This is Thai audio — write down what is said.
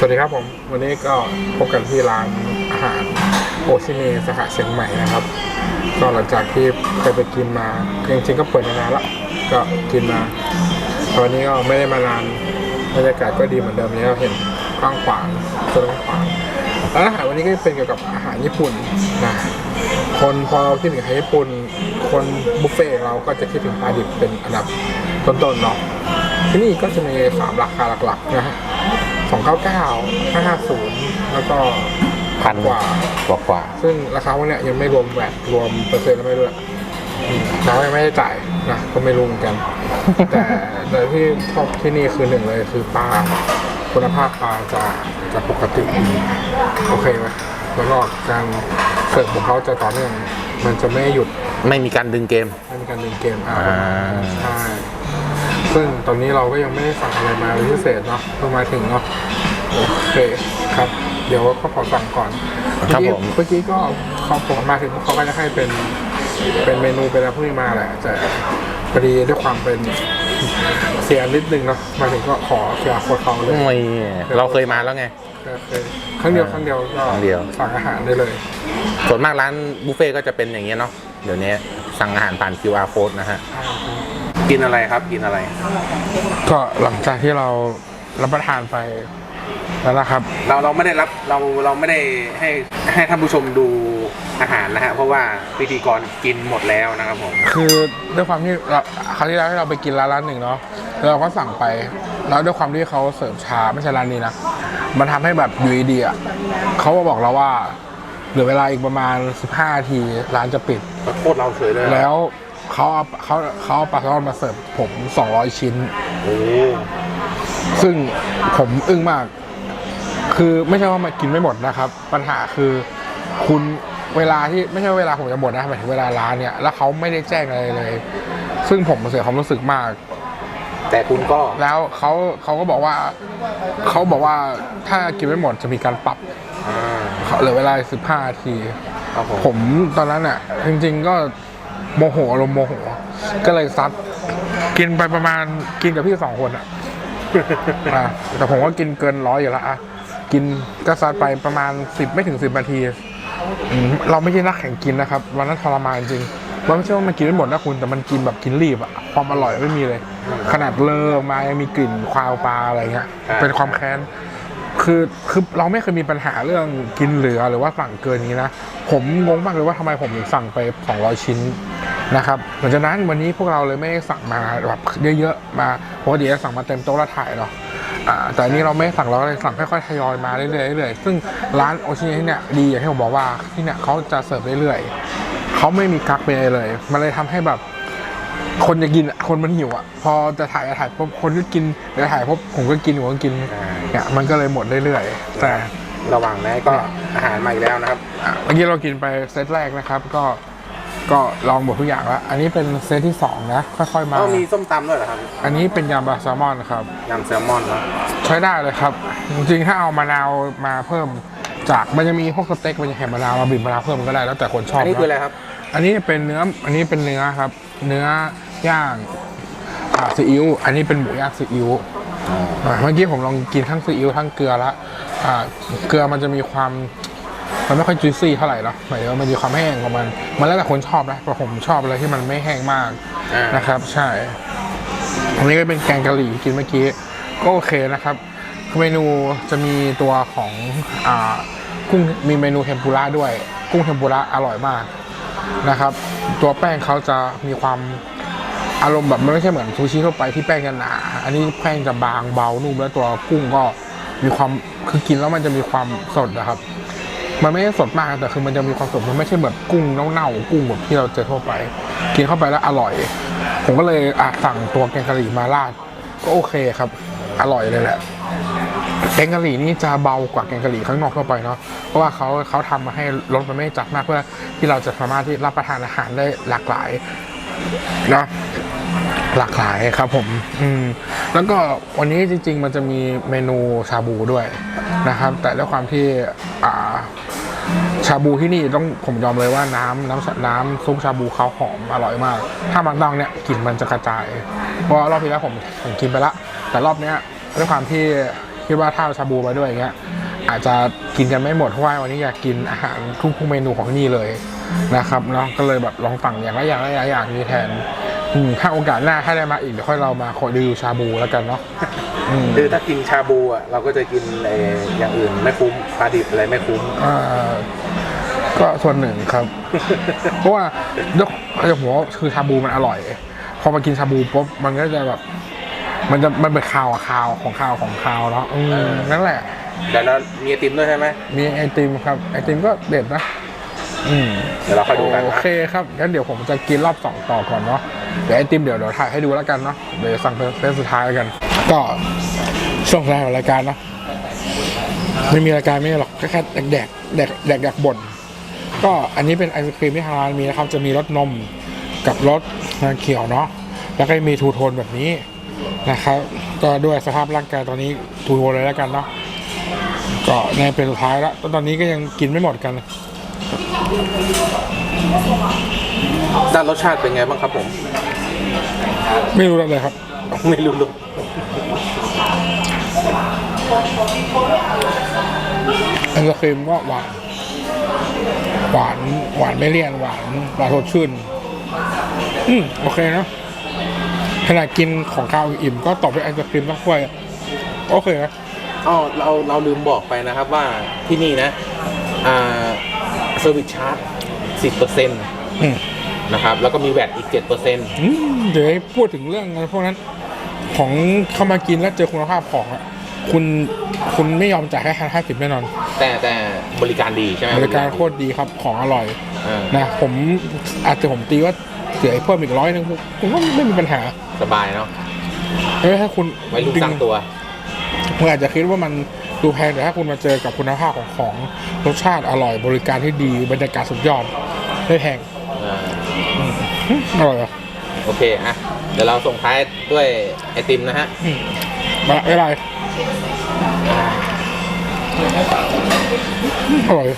สวัสดีครับผม วันนี้ก็พบกันที่ร้านอาหารโอชิเนสาขาเชียงใหม่นะครับ ก็หลังจากที่เคยไปกินมาจริงๆก็เปิดมานานแล้วก็กินมาต่วันนี้ก็ไม่ได้มานานบรรยากาศก็ดีเหมือนเดิมนี้เราเห็นกว้างขวางสวนกว้างขวางร้านอาหารวันนี้ก็เป็นเกี่ยวกับอาหารญี่ปุ่นนะคนพอเราคิดถึงอาหารญี่ปุ่น คนบุฟเฟ่เราก็จะคิดถึงปลาดิบเป็นอันดับต้นๆเนาะที่นี่ก็จะมีสามราคาหลักๆนะฮะ สองเก้าเก้าห้าห้าศูนย์แล้วก็พันกว่า กว่ากว่า ซึ่งราคาพวกเนี้ยยังไม่รวมแวตรวมเปอร์เซ็นต์แล้วไม่ด้วยอืมเรายังไม่ได้จ่ายนะก็ไม่รู้เหมือนกัน แต่แต่ที่ชอบที่นี่คือหนึ่งเลยคือปลาคุณภาพปลาจะจะปกติดีโอเคไหมแล้วก็การเสิร์ฟของเขาจะต่อเนื่องมันจะไม่หยุดไม่มีการดึงเกม ไม่มีการเล่นเกมอ่าอ่าใช่ ซึ่งตอนนี้เราก็ยังไม่ได้สั่งอะไรมาเป็นพิเศษเนาะเพิ่งมาถึงเนาะโอเคครับ เดี๋ยวก็ขอสั่งก่อนครับเมื่อกี้ผมเมื่อกี้ก็เขาผมมาถึงเขาก็จะให้เป็นเป็นเมนูเป็นอะไรพวกนี้มาแหละแต่พอดีด้วยความเป็นเสียนิดนึงเนาะมาถึงก็ขอเสียโคตรเขาเลยโอ้ยเราเคยมาแล้วไงก็คือครั้งเดียวครั้งเดียวก็ครั้งเดียวสั่งอาหารได้เลย ส่วนมากร้านบุฟเฟ่ต์ก็จะเป็นอย่างเงี้ยเนาะเดี๋ยวนี้สั่งอาหารผ่าน QR code นะฮะ กินอะไรครับ กินอะไร ก็หลังจากที่เรารับประทานไปแล้วนะครับ เราเราไม่ได้รับเราเราไม่ได้ให้ให้ท่านผู้ชมดูอาหารนะฮะเพราะว่าพิธีกรกินหมดแล้วนะครับผมคือด้วยความที่เราคราวที่แล้วที่เราไปกินร้านร้านหนึ่งเนาะแล้วเราก็สั่งไปแล้วด้วยความที่เขาเสิร์ฟช้าไม่ใช่ร้านนี้นะมันทำให้แบบอยู่ดีๆอะเขามาบอกเราว่าเหลือเวลาอีกประมาณ 15นาทีร้านจะปิดโคตรเราเฉยเลยแล้ว เขาเอาเขาเขาเอาปลาแซลมอนมาเสิร์ฟผม 200 ชิ้น โอ้ซึ่งผมอึ้งมาก คือไม่ใช่ว่ามันกินไม่หมดนะครับ ปัญหาคือคุณเวลาที่ไม่ใช่เวลาผมจะหมดนะหมายถึงเวลาร้านเนี่ย แล้วเขาไม่ได้แจ้งอะไรเลย ซึ่งผมเสียความรู้สึกมาก แต่คุณก็แล้วเขาเขาก็บอกว่าเขาบอกว่าถ้ากินไม่หมดจะมีการปรับอ่าเขาเหลือเวลา 15นาที ครับผม ผมตอนนั้นอะ จริงๆก็ โมโหอารมณ์โมโห ก็เลยซัดกินไปประมาณกินกับพี่สองคนอะอะแต่ผมก็กินเกินร้อยอยู่แล้วอะกินก็ซัดไปประมาณสิบไม่ถึงสิบนาทีอืมเราไม่ใช่นักแข่งกินนะครับ วันนั้นทรมานจริงมันไม่ใช่ว่ามันกินไม่หมดนะคุณแต่มันกินแบบกินรีบอะความอร่อยไม่มีเลย ขนาดเลอมายังมีกลิ่นควาวปลาอะไรเงี้ยเป็นความแค้นคือคือเราไม่เคยมีปัญหาเรื่องกินเหลือหรือว่าสั่งเกินนี้นะ ผมงงมากเลยว่าทำไมผมถึงสั่งไป 200 ชิ้น นะครับหลังจากนั้นวันนี้พวกเราเลยไม่ได้สั่งมาแบบเยอะๆมาปกติจะสั่งมาเต็มโต๊ะแล้วถ่ายเนาะอ่าแต่อันนี้เราไม่สั่งเราก็เลยสั่งค่อยๆทยอยมาเรื่อยๆเรื่อยๆซึ่งร้านโอชิเนะที่เนี่ยดีอย่างที่ผมบอกว่าที่เนี่ยเขาจะเสิร์ฟเรื่อยๆเขาไม่มีกักเป็นอะไรเลย มันเลยทำให้แบบคนจะกินอะคนมันหิวอะพอจะถ่ายจะถ่ายปุ๊บคนก็กินเดี๋ยวถ่ายปุ๊บผมก็กินผมก็กินเนี่ยมันก็เลยหมดเรื่อยๆแต่ระหว่างนั้นก็อาหารมาอีกแล้วนะครับอะเมื่อกี้เรากินไปเซตแรกนะครับก็ ก็ลองหมดทุกอย่างแล้ว อันนี้เป็นเซตที่สองนะ ค่อยๆมา ก็มีส้มตำด้วยเหรอครับ อันนี้เป็นยำปลาแซลมอนครับ ยำแซลมอนเนาะใช้ได้เลยครับ จริงๆ ถ้าเอามะนาวมาเพิ่มจากมันจะมีพวกสเต็กมันจะแหมมะนาวมาบีบมะนาวเพิ่มก็ได้แล้วแต่คนชอบอันนี้คืออะไรนะครับ อันนี้เป็นเนื้อ อันนี้เป็นเนื้อครับ เนื้อย่างอ่าซีอิ๊ว อันนี้เป็นหมูย่างซีอิ๊วอ่าเมื่อกี้ผมลองกินทั้งซีอิ๊วทั้งเกลือละอ่าเกลือมันจะมีความ มันไม่ค่อยจุยซี่เท่าไหร่เนาะหมายถึงว่ามันมีความแห้งของมัน มันแล้วแต่คนชอบนะแต่ผมชอบอะไรที่มันไม่แห้งมากอ่านนะครับ ใช่อันนี้ก็เป็นแกงกะหรี่กินเมื่อกี้ ก็โอเคนะครับเมนูจะมีตัวของอ่ากุ้งมีเมนูเทมปุระด้วย กุ้งเทมปุระอร่อยมากนะครับ ตัวแป้งเขาจะมีความอารมณ์แบบมันไม่ใช่เหมือนซูชิทั่วไปที่แป้งจะหนา อันนี้แป้งจะบางเบานุ่มแล้วตัวกุ้งก็มีความคือกินแล้วมันจะมีความสดนะครับ มันไม่ได้สดมากแต่คือมันจะมีความสดมันไม่ใช่แบบกุ้งเน่าๆกุ้งแบบที่เราเจอทั่วไป กินเข้าไปแล้วอร่อย ผมก็เลยอะสั่งตัวแกงกะหรี่มาราดก็โอเคครับ อร่อยเลยแหละแกงกะหรี่นี่จะเบากว่าแกงกะหรี่ข้างนอกทั่วไปเนาะเพราะว่าเขาเขาทำมาให้รสมันไม่จัดมากเพื่อที่เราจะสามารถที่รับประทานอาหารได้หลากหลายนะหลากหลายครับผม อืม แล้วก็วันนี้จริง ๆ มันจะมีเมนูชาบูด้วยนะครับ แต่ด้วยความที่อ่า ชาบูที่นี่ต้องผมยอมเลยว่าน้ำน้ำน้ำซุปชาบูเขาหอมอร่อยมาก ถ้าบางตองเนี่ยกลิ่นมันจะกระจาย เพราะว่ารอบที่แล้วผมผมกินไปละ แต่รอบเนี้ยด้วยความที่คิดว่าถ้าเอาชาบูมาด้วยอย่างเงี้ยอาจจะกินกันไม่หมดเพราะว่าวันนี้อยากกินอาหารทุกๆเมนูของที่นี่เลยนะครับเนาะก็เลยแบบลองสั่งอย่างละอย่างละอย่างอย่างนี้แทนอืมถ้าโอกาสหน้าถ้าได้มาอีกเดี๋ยวค่อยเรามาขอรีวิวชาบูแล้วกันเนาะอืมคือถ้ากินชาบูอะเราก็จะกินไอ้อย่างอื่นไม่คุ้มปลาดิบอะไรไม่คุ้มอ่า ก็ส่วนหนึ่งครับ เพราะว่าเดี๋ยวเดี๋ยวผมว่าคือชาบูมันอร่อย พอมากินชาบูปุ๊บมันก็จะแบบ มันจะมันเป็นคาวอะคาวของคาวของคาวเนาะอืมนั่นแหละ เดี๋ยวเรามีไอติมด้วยใช่ไหมมีไอติมครับ ไอติมก็เด็ดนะ อืม เดี๋ยวเราค่อยดูกันโอนะเคครับ งั้นเดี๋ยวผมจะกินรอบสองต่อก่อนเนาะ เดี๋ยวไอติมเดี๋ยวเดี๋ยวถ่ายให้ดูแล้วกันเนาะ เดี๋ยวสั่งเป็นเซตสุดท้ายแล้วกัน ก็ช่วงสุดท้ายของรายการเนาะ ไม่มีรายการไม่มีหรอกก็แค่แดกแดกแดกแดกแดกบ่น ก็อันนี้เป็นไอศครีมที่ทางร้านมีนะครับ จะมีรสนมกับรสงาเขียวเนาะแล้วก็มีทูโทนแบบนี้นะครับก็ด้วยสภาพร่างกายตอนนี้ทูโทนเลยแล้วกันเนาะก็ในเป็นสุดท้ายแล้วตอนนี้ก็ยังกินไม่หมดกัน ด้านรสชาติเป็นไงบ้างครับผม ไม่รู้เลยครับ ไม่รู้ลูกไอศครีมก็หวาน หวานหวานไม่เลี่ยนหวานหวานสดชื่น อืมโอเคนะขณะกินของข้าวอิ่มก็ตอบด้วยไอศครีมสักถ้วยโอเคนะอ๋อเราเราลืมบอกไปนะครับว่าที่นี่นะ อ่าเซอร์วิสชาร์จสิบเปอร์เซ็นต์อืมนะครับ แล้วก็มีแวดอีกเจ็ดเปอร์เซ็นต์อืมเดี๋ยวให้พูดถึงเรื่องอะไรพวกนั้น ของเข้ามากินแล้วเจอคุณภาพของอะคุณคุณไม่ยอมจ่ายแค่ห้าสิบแน่นอน แต่แต่ บริการดีใช่ไหมบริการโคตรดีครับของอร่อยอ่านะผมอาจจะผมตีว่าเสียเพิ่มอีกร้อยหนึงผมว่าไม่มีปัญหาสบายเนาะเอ้ยถ้าคุณไว้ลูกสร้างตัวคุณอาจจะคิดว่ามันดูแพงแต่ถ้าคุณมาเจอกับคุณภาพของของรสชาติอร่อยบริการที่ดีบรรยากาศสุดยอดไม่แพงอ่าอร่อยเหรอโอเคอะเดี๋ยวเราส่งท้ายด้วยไอติมนะฮะอืมมาไม่เป็นไร อร่อย